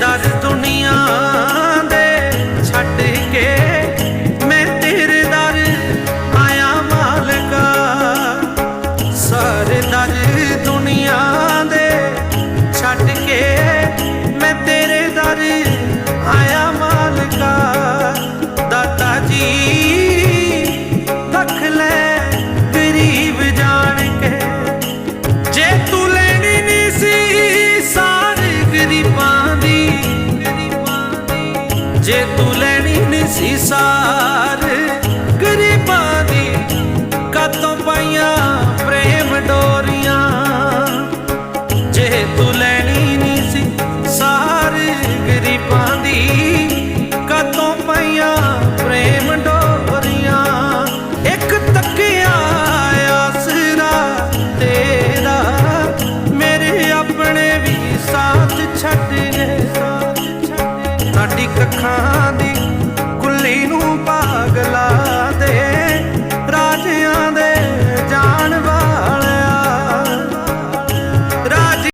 ਦਰ ਦੁਨੀਆ ਜੇ ਤੂੰ ਲੈਣੀ ਨਹੀਂ ਸੀ ਸਾਰੇ, ਗਰੀਬਾਂ ਦੀ ਕਦੋਂ ਪਾਈਆਂ, ਪ੍ਰੇਮ ਡੋਰੀਆਂ ਜੇ ਤੂੰ ਲੈਣੀ ਨਹੀਂ ਸੀ ਸਾਰੇ, ਗਰੀਬਾਂ ਦੀ ਕਦੋਂ ਪਾਈਆਂ, ਪ੍ਰੇਮ ਡੋਰੀਆਂ ਇੱਕ ਤੱਕਿਆ ਆਸਰਾ ਤੇਰਾ, ਮੇਰੇ ਆਪਣੇ ਵੀ ਸਾਥ ਛੱਡ ਗਏ ਸਾਥ ਛੱਡ ਗਏ। ਸਾਡੀ ਕੱਖਾਂ